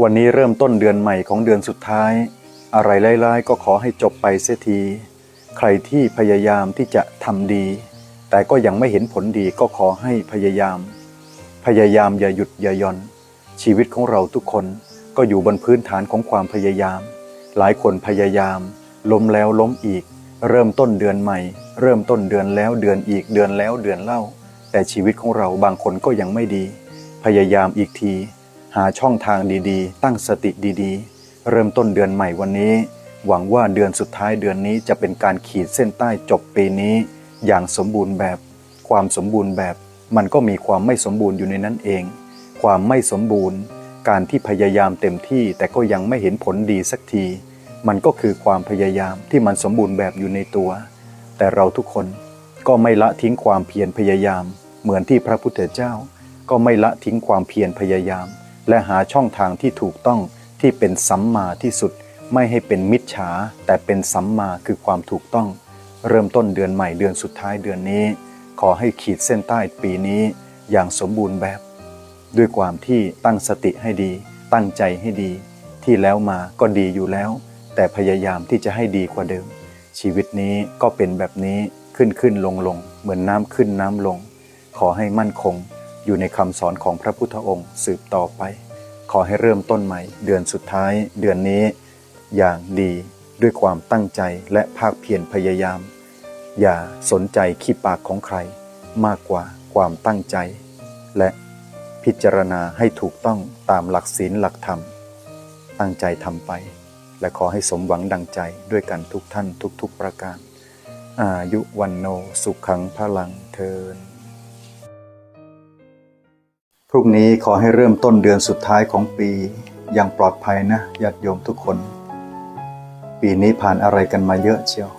วันนี้เริ่มต้นเดือนใหม่ของเดือนสุดท้าย อะไรร้ายๆก็ขอให้จบไปเสียที ใครที่พยายามที่จะทำดี แต่ก็ยังไม่เห็นผลดีก็ขอให้พยายาม พยายามอย่าหยุดอย่าย่อน ชีวิตของเราทุกคนก็อยู่บนพื้นฐานของความพยายาม หลายคนพยายาม ล้มแล้วล้มอีก เริ่มต้นเดือนใหม่ เริ่มต้นเดือนแล้วเดือนอีกเดือนแล้วเดือนเล่า แต่ชีวิตของเราบางคนก็ยังไม่ดี พยายามอีกที หาช่องทางดีๆ ตั้งสติดีๆ เริ่มต้นเดือนใหม่วันนี้ หวังว่าเดือนสุดท้ายเดือนนี้จะเป็นการขีดเส้นใต้จบปีนี้ อย่างสมบูรณ์แบบ ความสมบูรณ์แบบ มันก็มีความไม่สมบูรณ์อยู่ในนั้นเอง ความไม่สมบูรณ์ การที่พยายามเต็มที่แต่ก็ยังไม่เห็นผลดีสักที มันก็คือความพยายามที่มันสมบูรณ์แบบอยู่ในตัว แต่เราทุกคนก็ไม่ละทิ้งความเพียรพยายาม เหมือนที่พระพุทธเจ้า ก็ไม่ละทิ้งความเพียรพยายาม และหาช่องทางที่ถูกต้องที่เป็นสัมมาที่สุด ไม่ให้เป็นมิจฉาแต่เป็นสัมมาคือความถูกต้อง เริ่มต้นเดือนใหม่เดือนสุดท้ายเดือนนี้ ขอให้ขีดเส้นใต้ปีนี้อย่างสมบูรณ์แบบ ด้วยความที่ตั้งสติให้ดี ตั้งใจให้ดี ที่แล้วมาก็ดีอยู่แล้ว แต่พยายามที่จะให้ดีกว่าเดิม ชีวิตนี้ก็เป็นแบบนี้ขึ้นขึ้นลงลงเหมือนน้ำขึ้นน้ำลง ขอให้มั่นคง อยู่ในคำสอนของพระพุทธองค์สืบต่อไป ขอให้เริ่มต้นใหม่ เดือนสุดท้ายเดือนนี้ อย่างดีด้วยความตั้งใจและภาคเพียรพยายาม อย่าสนใจขี้ปากของใคร มากกว่าความตั้งใจ และพิจารณาให้ถูกต้องตามหลักศีลหลักธรรม ตั้งใจทำไป และขอให้สมหวังดังใจด้วยกันทุกท่านทุกๆประการ อายุวันโนสุขังพลังเทิน พรุ่งนี้ขอให้เริ่มต้นเดือนสุดท้ายของปีอย่างปลอดภัยนะญาติโยมทุกคน ปีนี้ผ่านอะไรกันมาเยอะเชียว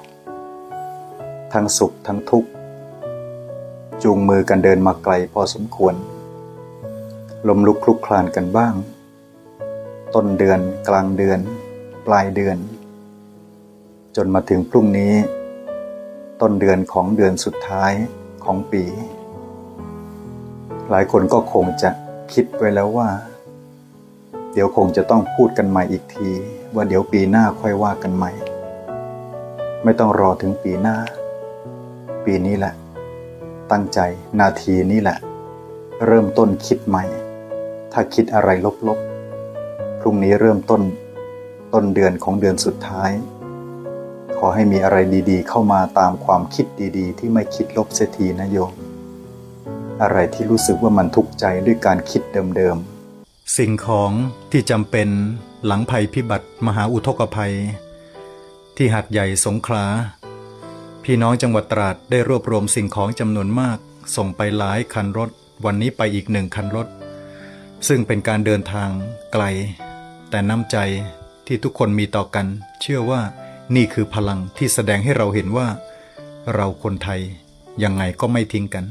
ทั้งสุขทั้งทุกข์ จูงมือกันเดินมาไกลพอสมควร ลมลุกคลุกคลานกันบ้าง ต้นเดือนกลางเดือน ปลายเดือน จนมาถึงพรุ่งนี้ ต้นเดือนของเดือนสุดท้ายของปี หลายคนก็คงจะคิดไว้แล้วว่า เดี๋ยวคงจะต้องพูดกันใหม่อีกที ว่าเดี๋ยวปีหน้าค่อยว่ากันใหม่ ไม่ต้องรอถึงปีหน้า ปีนี้แหละ ตั้งใจนาทีนี้แหละ เริ่มต้นคิดใหม่ ถ้าคิดอะไรลบๆ พรุ่งนี้เริ่มต้น ต้นเดือนของเดือนสุดท้าย ขอให้มีอะไรดีๆ เข้ามาตามความคิดดีๆ ที่ไม่คิดลบเสียทีนะโยม อะไรที่รู้สึกว่ามันทุกข์ใจด้วยการคิดเดิมๆ สิ่งของที่จำเป็นหลังภัยพิบัติมหาอุทกภัย ที่หัดใหญ่สงขลา พี่น้องจังหวัดตราดได้รวบรวมสิ่งของจำนวนมาก ส่งไปหลายคันรถ วันนี้ไปอีกหนึ่งคันรถ ซึ่งเป็นการเดินทางไกล แต่น้ำใจที่ทุกคนมีต่อกัน เชื่อว่านี่คือพลังที่แสดงให้เราเห็นว่า เราคนไทยยังไงก็ไม่ทิ้งกัน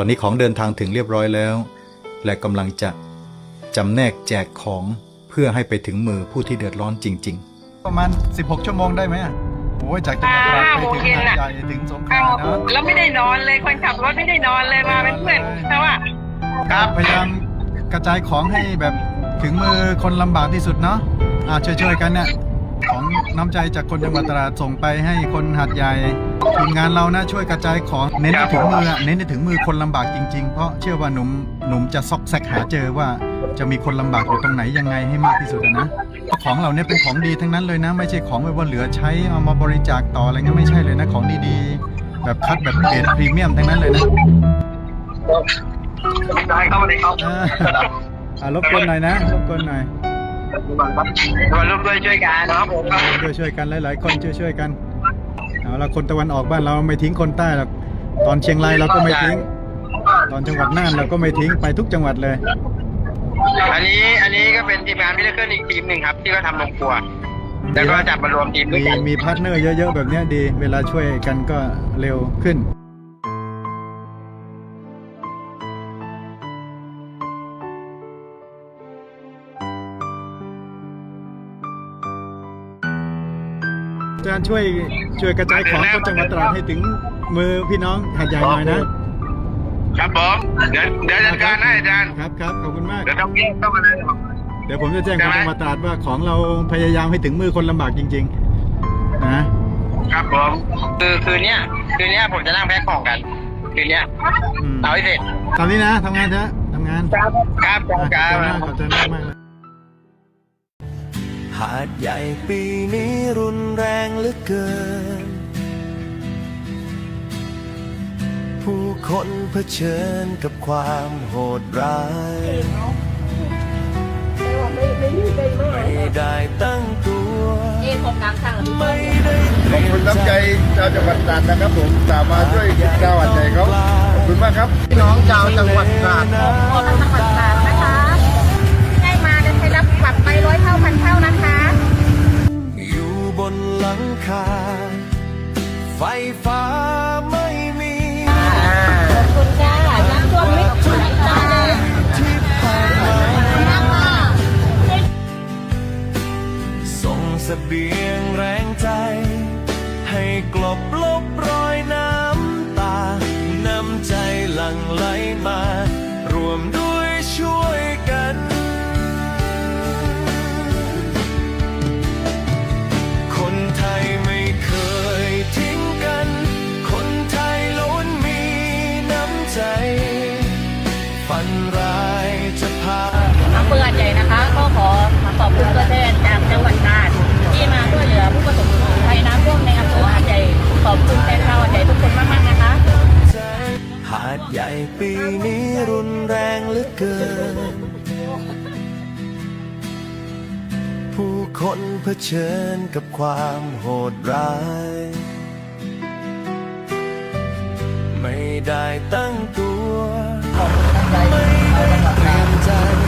ตอนนี้ของเดินทางถึงเรียบร้อยแล้ว และกำลังจะจำแนกแจกของเพื่อให้ไปถึงมือผู้ที่เดือดร้อนจริง ๆ ประมาณ 16 ชั่วโมงได้ไหมโอ้ยจากจังหวัดตราดไปถึงหาดใหญ่ถึงสงขลาอ้าวนะแล้วไม่ได้นอนเลยคนขับรถไม่ได้นอนเลยมาเป็นเพื่อนแต่ว่าครับพยายามกระจายของให้แบบถึงมือคนลำบากที่สุดเนาะอ่าช่วยๆกันเนี่ย ของน้ำใจจากคนจังหวัดตราดส่งไปให้คนหัดใหญ่ทีมงานเรานะช่วยกระจายของเน้นไปถึงมืออะเน้นไปถึงมือคนลำบากจริงๆ เพราะเชื่อว่าหนุ่มหนุ่มจะซอกแซกหาเจอว่าจะมีคนลำบากอยู่ตรงไหนยังไงให้มากที่สุดอะนะเพราะของเหล่านี้เป็นของดีทั้งนั้นเลยนะ ไม่ใช่ของแบบว่าเหลือใช้เอามาบริจาคต่ออะไรเงี้ยไม่ใช่เลยนะของดีๆ แบบคัดแบบเกรดพรีเมียมทั้งนั้นเลยนะได้เข้ามาเลยครับ อ่าอ่ารบกวนหน่อยนะรบกวนหน่อย มาร่วมด้วยช่วยกันนะครับผมครับช่วยช่วยๆกันหลาย ๆ คนช่วยช่วยๆกันเอาละคนตะวันออกบ้านเราไม่ทิ้งคนใต้หรอกตอนเชียงรายเราก็ไม่ทิ้ง ตอนจังหวัดน่านเราก็ไม่ทิ้งไปทุกจังหวัดเลย อันนี้อันนี้ก็เป็นทีมงานพิเศษอีกทีมหนึ่งครับ ที่ก็ทำลงครัวแล้วก็จับมารวมทีมด้วมียกันมีพาร์ทเนอร์เยอะ ๆ แบบเนี้ยดี เวลาช่วยกันก็เร็วขึ้น อาจารย์ช่วยช่วยกระจายของคนจังหวัดตราดให้ถึงมือพี่น้องหาดใหญ่หน่อยนะ ครับผมเดี๋ยวเดี๋ยวจัดการให้อาจารย์ครับครับขอบคุณมาก เดี๋ยวต้องเรียกเข้ามาเลยเดี๋ยวผมจะแจ้งใช่คุณไหมธรรมตราดว่าของเราพยายามให้ถึงมือคนลำบากจริง ๆ นะ ครับผมคือคืนเนี้ยคืนเนี้ยผมจะนั่งแพ็คของกัน คืนเนี้ยอืม เอาให้เสร็จตามนี้นะทำงานเถอะทำงานครับครับขอบคใจรับมากขอบใจมากมากเลยหาดใหญ่ปีนี้รุน แรงเหลือเกิน ผู้คนเผชิญกับความโหดร้าย ไม่ได้ตั้งตัว เอ๊ะผมน้ำสั่งไม่ได้เตขอบรียคุณมน้ำใจชาวจังหวัดตราดนะครับผมสามารถช่วยชาวหัดใหญ่เขาขอบคุณมากครับพี่น้องชาวจังหวัดตราดขอบคุณจังหวัดตราดนะคะให้มาจะใช้รับกลับไปร้อยเท่าพันเท่านะคะอยู่บนห ลังคา ไฟฟ้าไม่มีขอบคุณค่ะน้ำท่วมมิดชุดตาเลยที่ผ่านมาส่งเสบียงแรงใจ ให้กลบลบรอยน้ำตา น้ำใจหลั่งไหลมา รวมด้วยช่วย ฝันร้ายจะพาอำเภอหาดใหญ่นะคะ ก็ขอขอบคุณตัวแทนจากจังหวัดตราดที่มาช่วยเหลือผู้ประสบภัยน้ำท่วมในอำเภอหาดใหญ่ขอบคุณแทนชาวหาดใหญ่ทุกคนมากๆนะคะหาดใหญ่ปีนี้รุนแรงเหลือเกิน ผู้คนเผชิญกับความโหดร้าย ไม่ได้ตั้งตัว ไม่ได้เตรียมใจ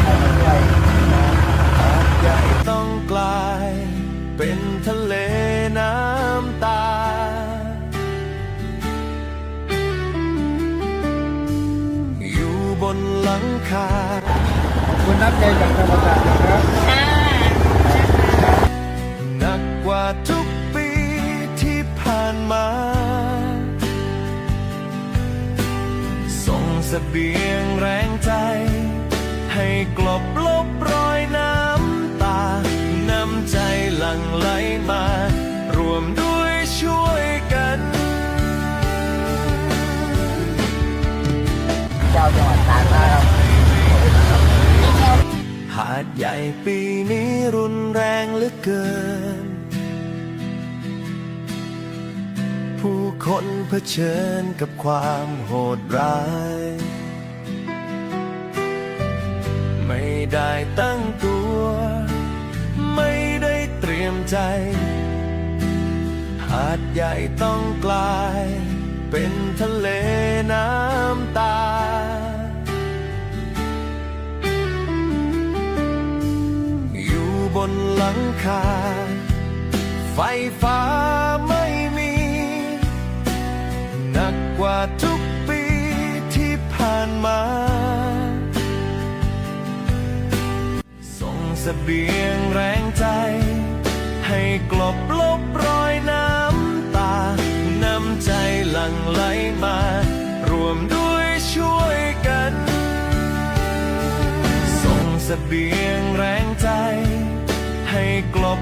บียงแรงใจ ให้กลบลบรอยน้ำตา น้ำใจหลั่งไหลมา รวมด้วยช่วยกันเจ้าจังหวัดตากหาดใหญ่ปีนี้รุนแรงเหลือเกิน ผู้คนเผชิญกับความโหดร้าย ไม่ได้ตั้งตัว ไม่ได้เตรียมใจ หาดใหญ่ต้องกลาย เป็นทะเลน้ำตา อยู่บนหลังคา สเบียงแรงใจ ให้กลบลบรอยน้ำตา น้ำใจหลั่งไหลมา รวมด้วยช่วยกัน ส่งเสบียงแรงใจ ให้กลบ